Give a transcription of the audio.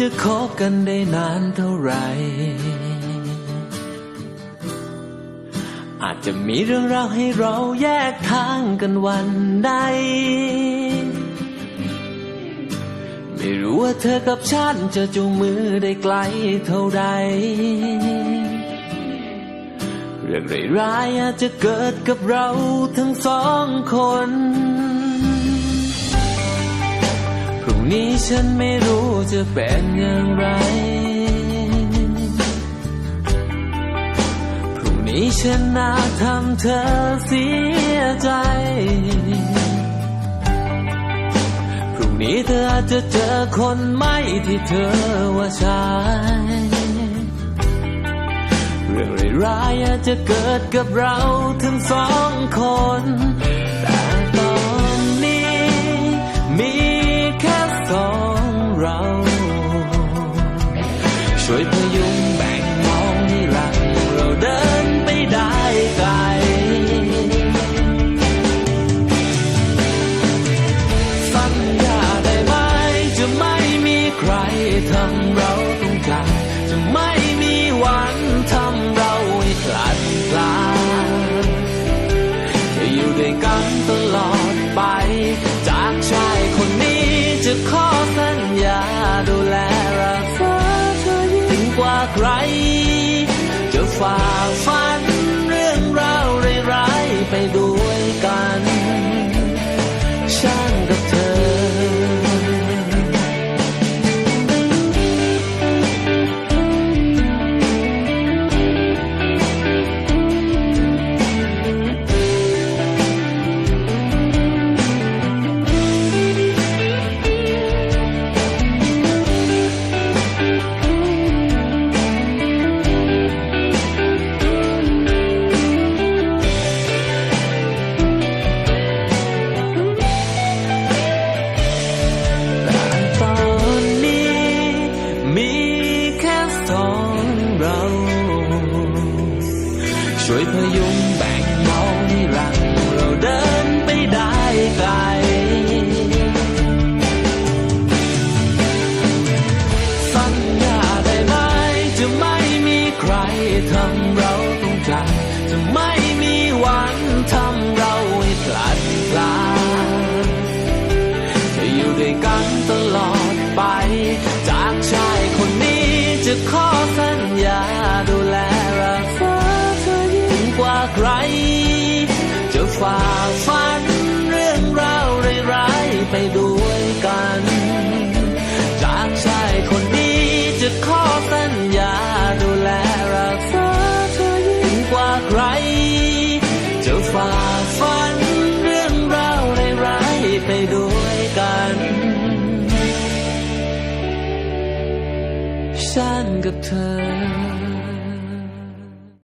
จะคบกันได้นานเท่าไหร่ อาจจะมีเรื่องราวให้เราแยกทางกันวันใด ไม่รู้ว่าเธอกับฉันจะจูงมือได้ไกลเท่าใด เรื่องร้ายๆอาจจะเกิดกับเราทั้งสองคน นี้ฉันไม่รู้จะเป็นอย่างไร พรุ่งนี้ฉันน่าทำเธอเสียใจ พรุ่งนี้เธออาจจะเจอคนไม่ที่เธอว่าใช่เรื่องร้ายๆอาจจะเกิดกับเราทั้งสองคน ใคร จะฝ่าฟัน ช่วยพยุงแบ่งเบาให้หลังเราเดินไปได้ไกลสัญญาได้ไหมจะไม่มีใครทำเราต้องจากจะไม่มีวันทำเราให้คลาดคลาจะอยู่ด้วยกันตลอดไป จากชายคนนี้จะขอ จะฝ่าฟันเรื่องราวร้ายๆไปด้วยกัน ฉันกับเธอ